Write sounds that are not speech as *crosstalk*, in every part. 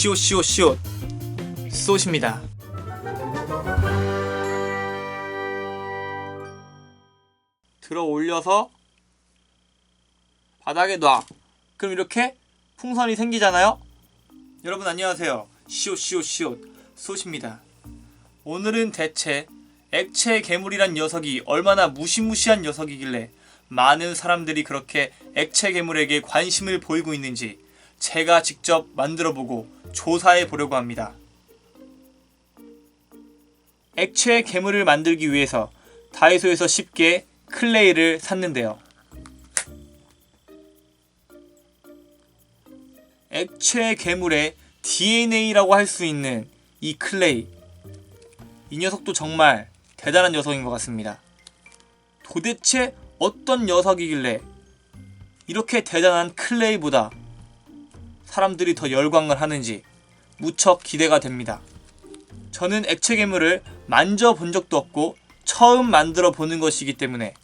시옷 시옷 시옷 쏘십니다. 들어 올려서 바닥에 놔. 그럼 이렇게 풍선이 생기잖아요. 여러분 안녕하세요. 시옷 시옷 시옷 쏘십니다. 오늘은 대체 액체 괴물이란 녀석이 얼마나 무시무시한 녀석이길래 많은 사람들이 그렇게 액체 괴물에게 관심을 보이고 있는지 제가 직접 만들어 보고 조사해 보려고 합니다. 액체 괴물을 만들기 위해서 다이소에서 쉽게 클레이를 샀는데요. 액체 괴물의 DNA라고 할 수 있는 이 클레이. 이 녀석도 정말 대단한 녀석인 것 같습니다. 도대체 어떤 녀석이길래 이렇게 대단한 클레이보다 사람들이 더 열광을 하는지 무척 기대가 됩니다. 저는 액체 괴물을 만져본 적도 없고 처음 만들어 보는 것이기 때문에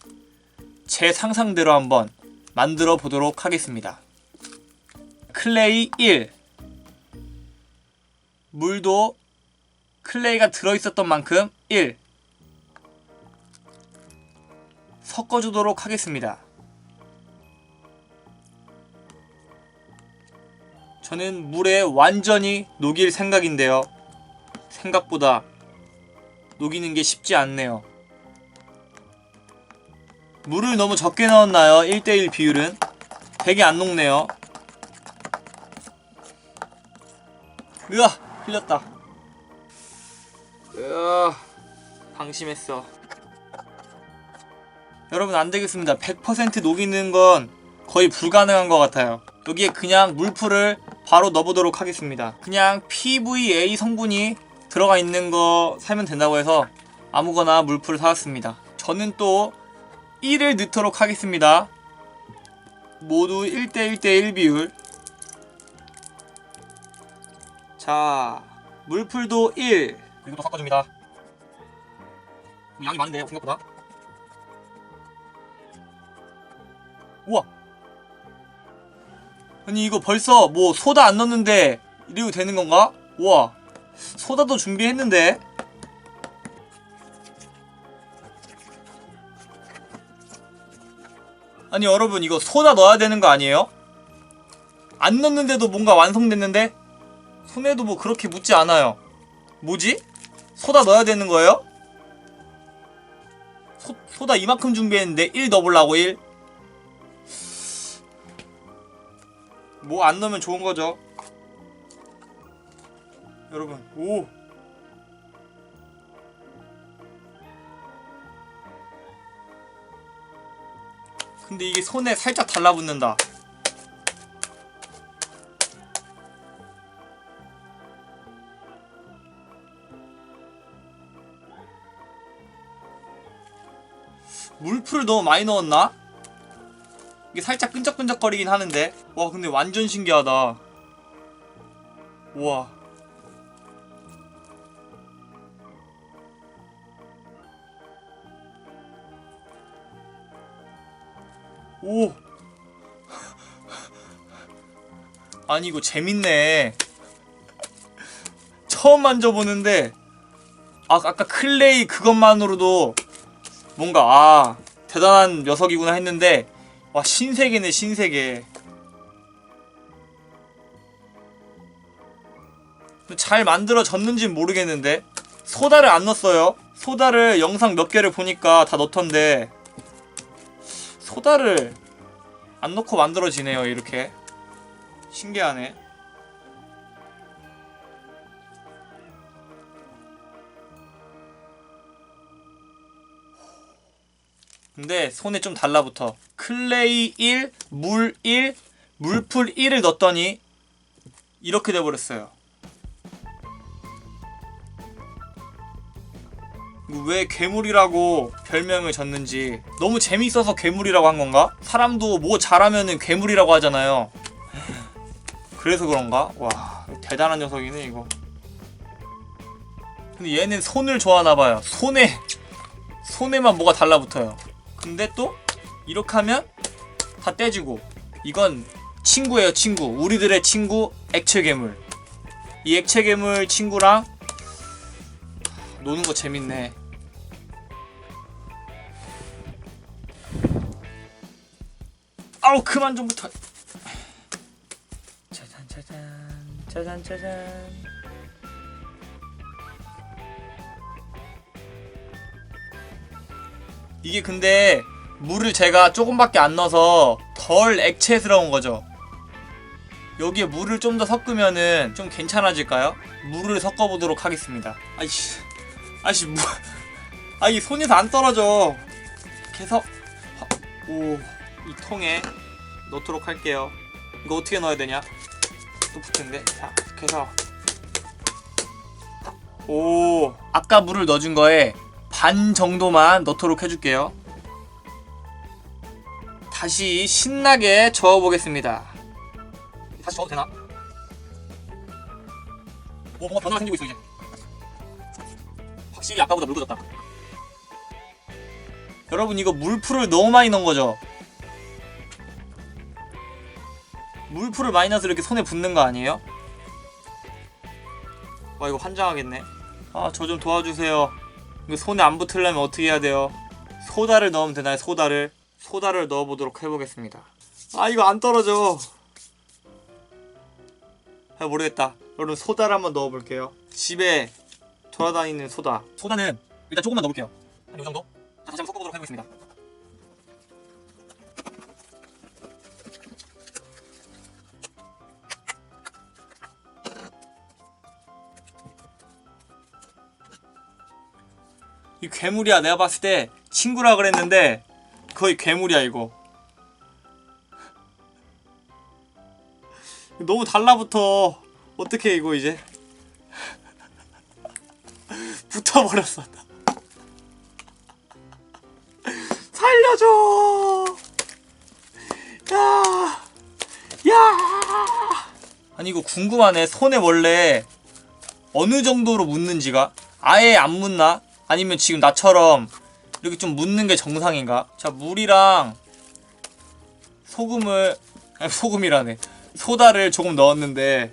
제 상상대로 한번 만들어 보도록 하겠습니다. 클레이 1 물도 클레이가 들어있었던 만큼 1 섞어주도록 하겠습니다. 저는 물에 완전히 녹일 생각인데요. 생각보다 녹이는 게 쉽지 않네요. 물을 너무 적게 넣었나요? 1대1 비율은? 되게 안 녹네요. 으아! 흘렸다. 으아! 방심했어. 여러분 안 되겠습니다. 100% 녹이는 건 거의 불가능한 것 같아요. 여기에 그냥 물풀을 바로 넣어보도록 하겠습니다. 그냥 PVA 성분이 들어가 있는 거 사면 된다고 해서 아무거나 물풀을 사왔습니다. 저는 또 1을 넣도록 하겠습니다. 모두 1대1대1 비율. 자, 물풀도 1. 그리고 또 섞어줍니다. 양이 많은데요, 생각보다. 우와! 아니 이거 벌써 뭐 소다 안 넣었는데 이래도 되는 건가? 우와 소다도 준비했는데 아니 여러분 이거 소다 넣어야 되는 거 아니에요? 안 넣는데도 뭔가 완성됐는데 손에도 뭐 그렇게 묻지 않아요 뭐지? 소다 넣어야 되는 거예요? 소, 소다 이만큼 준비했는데 1 넣어보려고 1 뭐 안 넣으면 좋은 거죠. 여러분, 오. 근데 이게 손에 살짝 달라붙는다. 물풀을 너무 많이 넣었나? 이게 살짝 끈적끈적거리긴 하는데. 와 근데 완전 신기하다. 우와. 오. *laughs* 아니 이거 재밌네. 처음 만져보는데 아, 아까 클레이 그것만으로도 뭔가 아 대단한 녀석이구나 했는데 와 신세계네 신세계. 잘 만들어졌는진 모르겠는데 소다를 안 넣었어요. 소다를 영상 몇 개를 보니까 다 넣던데 소다를 안 넣고 만들어지네요 이렇게. 신기하네. 근데 손에 좀 달라붙어. 클레이 1, 물 1, 물풀 1을 넣었더니 이렇게 돼버렸어요. 왜 괴물이라고 별명을 졌는지 너무 재밌어서 괴물이라고 한 건가? 사람도 뭐 잘하면은 괴물이라고 하잖아요. 그래서 그런가? 와 대단한 녀석이네 이거. 근데 얘는 손을 좋아하나봐요. 손에 손에만 뭐가 달라붙어요. 근데 또 이렇게 하면 다 떼지고 이건 친구예요 친구 우리들의 친구 액체 괴물 이 액체 괴물 친구랑 노는 거 재밌네. 아우 그만 좀 붙어. 짜잔 짜잔 짜잔 짜잔. 이게 근데 물을 제가 조금밖에 안 넣어서 덜 액체스러운 거죠. 여기에 물을 좀 더 섞으면은 좀 괜찮아질까요? 물을 섞어보도록 하겠습니다. 아이씨, 아이씨, 뭐, *laughs* 아, 이 손에서 안 떨어져. 계속, 오, 이 통에 넣도록 할게요. 이거 어떻게 넣어야 되냐? 또 붙은데? 자, 그래서. 오, 아까 물을 넣어준 거에 반 정도만 넣도록 해줄게요. 다시 신나게 저어보겠습니다. 다시 저어도 되나? 오 뭔가 변화가 생기고 있어 이제 확실히 아까보다 묽어졌다 여러분 이거 물풀을 너무 많이 넣은 거죠? 물풀을 많이 넣어서 이렇게 손에 붙는 거 아니에요? 와 이거 환장하겠네 아 저 좀 도와주세요 이거 손에 안 붙으려면 어떻게 해야 돼요? 소다를 넣으면 되나요 소다를? 소다를 넣어보도록 해보겠습니다 아 이거 안 떨어져 잘 모르겠다. 여러분 소다를 한번 넣어볼게요. 집에 돌아다니는 소다. 소다는 일단 조금만 넣어볼게요. 한 요 정도? 자, 다시 한번 섞어보도록 해보겠습니다. 이 괴물이야. 내가 봤을 때 친구라 그랬는데 거의 괴물이야 이거. 너무 달라붙어. 어떻게 이거 이제 *laughs* 붙어버렸어. 살려줘. 야, 야. 아니 이거 궁금하네. 손에 원래 어느 정도로 묻는지가 아예 안 묻나? 아니면 지금 나처럼 이렇게 좀 묻는 게 정상인가? 자 물이랑 소금을 *laughs* 소금이라네. 소다를 조금 넣었는데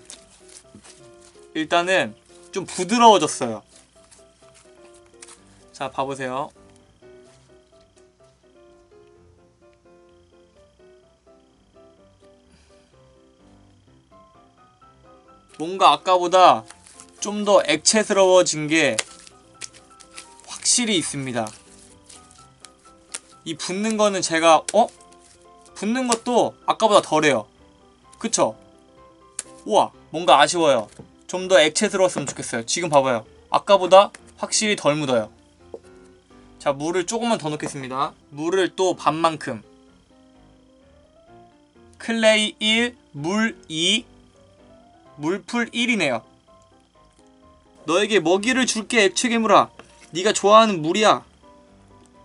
일단은 좀 부드러워졌어요. 자, 봐보세요. 뭔가 아까보다 좀 더 액체스러워진 게 확실히 있습니다. 이 붓는 거는 제가 어? 붓는 것도 아까보다 덜해요. 그쵸? 우와 뭔가 아쉬워요. 좀 더 액체스러웠으면 좋겠어요. 지금 봐봐요. 아까보다 확실히 덜 묻어요. 자 물을 조금만 더 넣겠습니다. 물을 또 반만큼. 클레이 1, 물 2, 물풀 1이네요. 너에게 먹이를 줄게 액체 괴물아. 네가 좋아하는 물이야.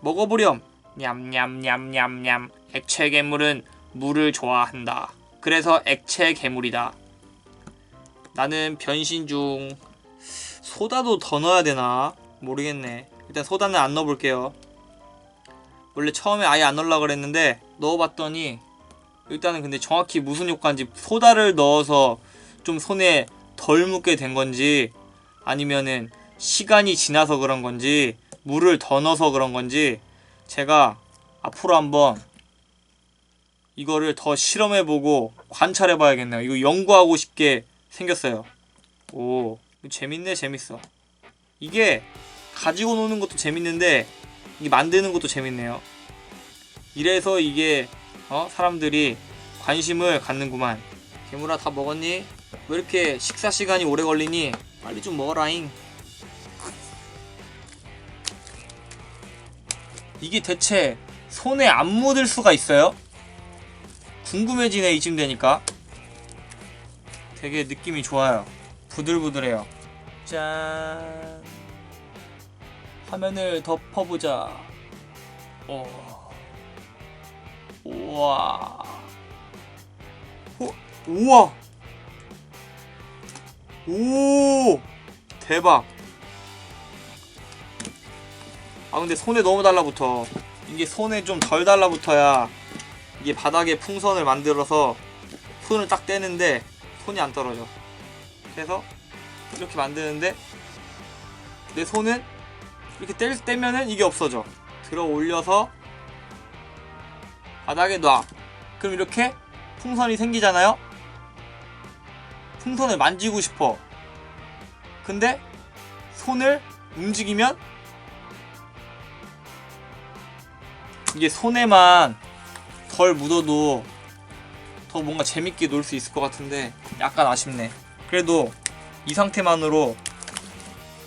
먹어보렴 냠냠냠냠냠 액체 괴물은 물을 좋아한다 그래서 액체 괴물이다. 나는 변신 중. 소다도 더 넣어야 되나? 모르겠네. 일단 소다는 안 넣어볼게요. 원래 처음에 아예 안 넣으려고 그랬는데 넣어봤더니 일단은 근데 정확히 무슨 효과인지 소다를 넣어서 좀 손에 덜 묻게 된 건지 아니면은 시간이 지나서 그런 건지 물을 더 넣어서 그런 건지 제가 앞으로 한번 이거를 더 실험해보고 관찰해봐야겠네요. 이거 연구하고 싶게 생겼어요. 오, 재밌네, 재밌어. 이게 가지고 노는 것도 재밌는데 이게 만드는 것도 재밌네요. 이래서 이게 어? 사람들이 관심을 갖는구만. 괴물아 다 먹었니? 왜 이렇게 식사 시간이 오래 걸리니? 빨리 좀 먹어라잉. 이게 대체 손에 안 묻을 수가 있어요? 궁금해지네 이쯤 되니까. 되게 느낌이 좋아요. 부들부들해요. 짠. 화면을 덮어보자. 오. 우와. 오, 우와. 오 대박 아 근데 손에 너무 달라붙어. 이게 손에 좀 덜 달라붙어야 이게 바닥에 풍선을 만들어서 손을 딱 떼는데 손이 안 떨어져. 그래서 이렇게 만드는데 내 손은 이렇게 뗄, 떼면은 이게 없어져. 들어 올려서 바닥에 놔. 그럼 이렇게 풍선이 생기잖아요? 풍선을 만지고 싶어. 근데 손을 움직이면 이게 손에만 덜 묻어도 더 뭔가 재밌게 놀 수 있을 것 같은데 약간 아쉽네. 그래도 이 상태만으로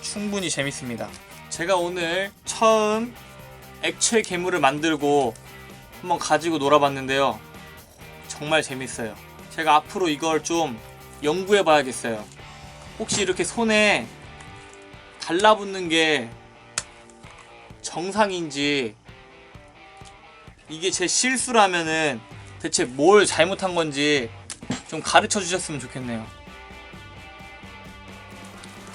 충분히 재밌습니다. 제가 오늘 처음 액체 괴물을 만들고 한번 가지고 놀아봤는데요. 정말 재밌어요. 제가 앞으로 이걸 좀 연구해 봐야겠어요. 혹시 이렇게 손에 달라붙는 게 정상인지 이게 제 실수라면은 대체 뭘 잘못한 건지 좀 가르쳐 주셨으면 좋겠네요.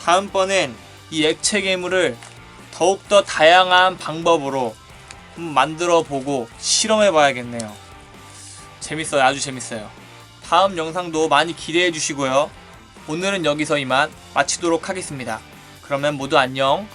다음번엔 이 액체 괴물을 더욱더 다양한 방법으로 만들어 보고 실험해 봐야겠네요. 재밌어요. 아주 재밌어요. 다음 영상도 많이 기대해 주시고요. 오늘은 여기서 이만 마치도록 하겠습니다. 그러면 모두 안녕.